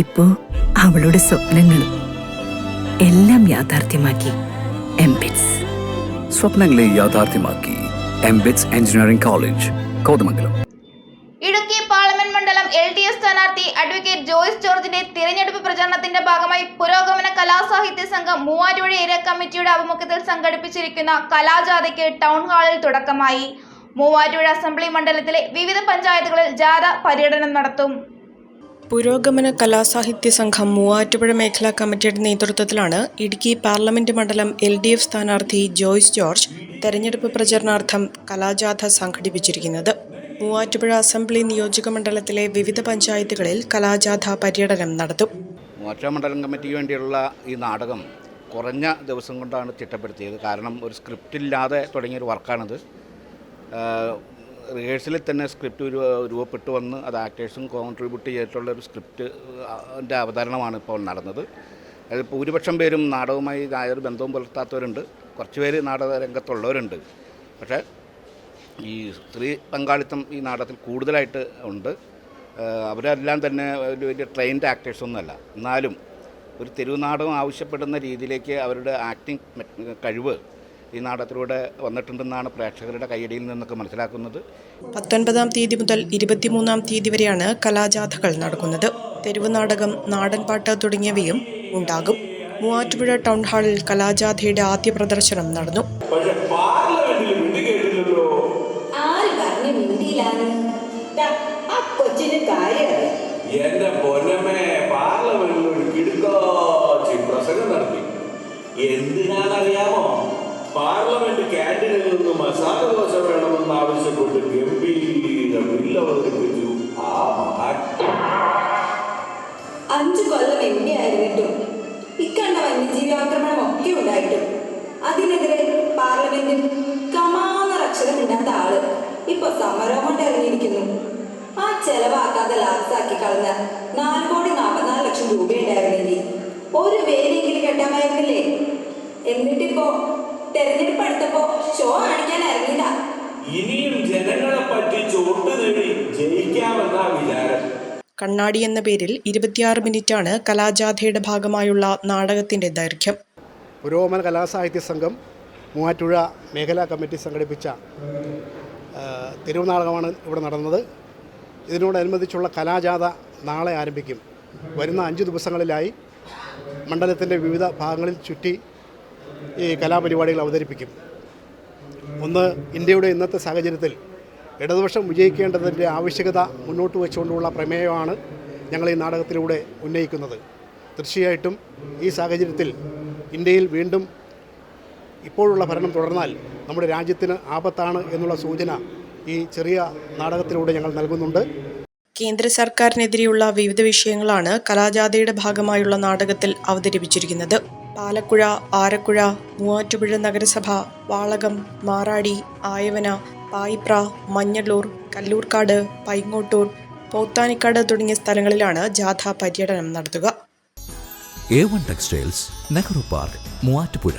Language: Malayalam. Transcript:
ഇപ്പോ അവളുടെ സ്വപ്നങ്ങളും എല്ലാം യാഥാർത്ഥ്യമാക്കി എംബിറ്റ്സ് സ്വപ്നങ്ങളെ യാഥാർത്ഥ്യമാക്കി MBITS engineering college Kothamangalam. Idukki parliament മണ്ഡലം എൽ ഡി എഫ് സ്ഥാനാർത്ഥി അഡ്വക്കേറ്റ് ജോയ്സ് ജോർജിന്റെ തിരഞ്ഞെടുപ്പ് പ്രചാരണത്തിന്റെ ഭാഗമായി പുരോഗമന കലാസാഹിത്യ സംഘം മൂവാറ്റുപുഴ ഏരിയ കമ്മിറ്റിയുടെ ആഭിമുഖ്യത്തിൽ സംഘടിപ്പിച്ചിരിക്കുന്ന കലാജാഥയ്ക്ക് ടൗൺ ഹാളിൽ തുടക്കമായി. മൂവാറ്റുപുഴ അസംബ്ലി മണ്ഡലത്തിലെ വിവിധ പഞ്ചായത്തുകളിൽ ജാഥ പര്യടനം നടത്തും. പുരോഗമന കലാസാഹിത്യ സംഘം മൂവാറ്റുപുഴ മേഖലാ കമ്മിറ്റിയുടെ നേതൃത്വത്തിലാണ് ഇടുക്കി പാർലമെന്റ് മണ്ഡലം എൽ ഡി എഫ് സ്ഥാനാർത്ഥി ജോയ്സ് ജോർജ് തെരഞ്ഞെടുപ്പ് പ്രചരണാർത്ഥം കലാജാഥ സംഘടിപ്പിച്ചിരിക്കുന്നത്. മൂവാറ്റുപുഴ അസംബ്ലി നിയോജക മണ്ഡലത്തിലെ വിവിധ പഞ്ചായത്തുകളിൽ കലാജാഥ പര്യടനം നടത്തും. മൂവാറ്റുപുഴ മണ്ഡലം കമ്മിറ്റിക്ക് വേണ്ടിയുള്ള ഈ നാടകം കുറഞ്ഞ ദിവസം കൊണ്ടാണ് ചിട്ടപ്പെടുത്തിയത് കാരണം ഒരു സ്ക്രിപ്റ്റ് ഇല്ലാതെ തുടങ്ങിയൊരു വർക്കാണിത്. റിഹേഴ്സലിൽ തന്നെ സ്ക്രിപ്റ്റ് രൂപപ്പെട്ടു വന്ന് അത് ആക്ടേഴ്സും കോൺട്രിബ്യൂട്ട് ചെയ്തിട്ടുള്ള ഒരു സ്ക്രിപ്റ്റ് അതിന്റെ അവതരണമാണ് ഇപ്പോൾ നടന്നത്. അതിൽ ഭൂരിപക്ഷം പേരും നാടകവുമായി യാതൊരു ബന്ധവും പുലർത്താത്തവരുണ്ട്. കുറച്ച് പേര് നാടക രംഗത്തുള്ളവരുണ്ട്. പക്ഷേ ഈ സ്ത്രീ പങ്കാളിത്തം ഈ നാടകത്തിൽ കൂടുതലായിട്ട് ഉണ്ട്. അവരെല്ലാം തന്നെ ഒരു വലിയ ട്രെയിൻഡ് ആക്ടേഴ്സൊന്നുമല്ല എന്നാലും ഒരു തെരുവ് നാടകം ആവശ്യപ്പെടുന്ന രീതിയിലേക്ക് അവരുടെ ആക്ടിങ് കഴിവ് ഈ നാടകത്തിലൂടെ വന്നിട്ടുണ്ടെന്നാണ് പ്രേക്ഷകരുടെ കൈയടിയിൽ നിന്നൊക്കെ മനസ്സിലാക്കുന്നത്. പത്തൊൻപതാം തീയതി മുതൽ ഇരുപത്തിമൂന്നാം തീയതി വരെയാണ് കലാജാഥകൾ നടക്കുന്നത്. തെരുവ് നാടകം നാടൻപാട്ട് തുടങ്ങിയവയും ഉണ്ടാകും. മൂവാറ്റുപുഴ ടൗൺ ഹാളിൽ കലാജാഥയുടെ ആദ്യ പ്രദർശനം നടന്നു. എന്റെ പൊന്നമ്മേ പാർലമെന്റിൽ ഒരു കിടുക്കാച്ചി പ്രസംഗം നടത്തി. എന്തിനാണെന്നറിയാമോ പാർലമെന്റ് ക്യാന്റീനിൽ നിന്ന് മസാല ദോശ വേണമെന്ന് ആവശ്യപ്പെട്ട് ഗംഭീര ബില്ല് അവതരിപ്പിച്ചു ആ അഞ്ചു കൊല്ലം എം പി ആയിരുന്നിട്ടും ഇക്കണ്ട വന്യജീവി ആക്രമണം ഒക്കെ ഉണ്ടായിട്ടും. അതിനെതിരെ പാർലമെന്റിൽ കമാന്നൊരു അക്ഷരം ഇണ്ടാത്ത ആൾ ഇപ്പൊ സമരം കൊണ്ട് ഇറങ്ങിയിരിക്കുന്നു. ആ ചെലവാക്കാതെ ലാപ്സാക്കി കളഞ്ഞ നാല് കോടി നാൽപ്പത്തിനാല് ലക്ഷം രൂപയുണ്ടായിരുന്നില്ലേ ഒരു വേലെങ്കിലും കെട്ടാമായിരുന്നില്ലേ? എന്നിട്ടിപ്പോ തെരഞ്ഞെടുപ്പ് അടുത്തപ്പോ ഷോ കാണിക്കാൻ ഇറങ്ങിയതാ. ഇനിയും ജനങ്ങളെ പറ്റി ചോട്ട് നേടി ജയിക്കാമെന്നാ വിചാരം. കണ്ണാടി എന്ന പേരിൽ ഇരുപത്തിയാറ് മിനിറ്റാണ് കലാജാഥയുടെ ഭാഗമായുള്ള നാടകത്തിന്റെ ദൈർഘ്യം. പുരോഗമന കലാസാഹിത്യ സംഘം മൂവാറ്റുഴ മേഖലാ കമ്മിറ്റി സംഘടിപ്പിച്ച ആ, തെരുവ് നാടകമാണ് ഇവിടെ നടന്നത്. ഇതിനോടനുബന്ധിച്ചുള്ള കലാജാഥ നാളെ ആരംഭിക്കും. വരുന്ന അഞ്ച് ദിവസങ്ങളിലായി മണ്ഡലത്തിന്റെ വിവിധ ഭാഗങ്ങളിൽ ചുറ്റി ഈ കലാപരിപാടികൾ അവതരിപ്പിക്കും. ഒന്ന് ഇന്ത്യയുടെ ഇന്നത്തെ സാഹചര്യത്തിൽ ഇടതുപക്ഷം വിജയിക്കേണ്ടതിന്റെ ആവശ്യകത മുന്നോട്ട് വെച്ചുകൊണ്ടുള്ള പ്രമേയമാണ് ഞങ്ങൾ ഈ നാടകത്തിലൂടെ ഉന്നയിക്കുന്നത്. തീർച്ചയായിട്ടും ഈ സാഹചര്യത്തിൽ ഇന്ത്യയിൽ വീണ്ടും ഇപ്പോഴുള്ള ഭരണം തുടർന്നാൽ നമ്മുടെ രാജ്യത്തിന് ആപത്താണ് എന്നുള്ള സൂചന ഈ ചെറിയ നാടകത്തിലൂടെ ഞങ്ങൾ നൽകുന്നുണ്ട്. കേന്ദ്ര സർക്കാരിനെതിരെയുള്ള വിവിധ വിഷയങ്ങളാണ് കലാജാഥയുടെ ഭാഗമായുള്ള നാടകത്തിൽ അവതരിപ്പിച്ചിരിക്കുന്നത്. പാലക്കുഴ ആരക്കുഴ മൂവാറ്റുപുഴ നഗരസഭ വാളകം മാറാടി ആയവന പായിപ്ര മഞ്ഞള്ളൂർ കല്ലൂർക്കാട് പൈങ്ങോട്ടൂർ പോത്താനിക്കാട് തുടങ്ങിയ സ്ഥലങ്ങളിലാണ് ജാഥ പര്യടനം നടത്തുക. A one textiles Nehru park Muvattupuzha.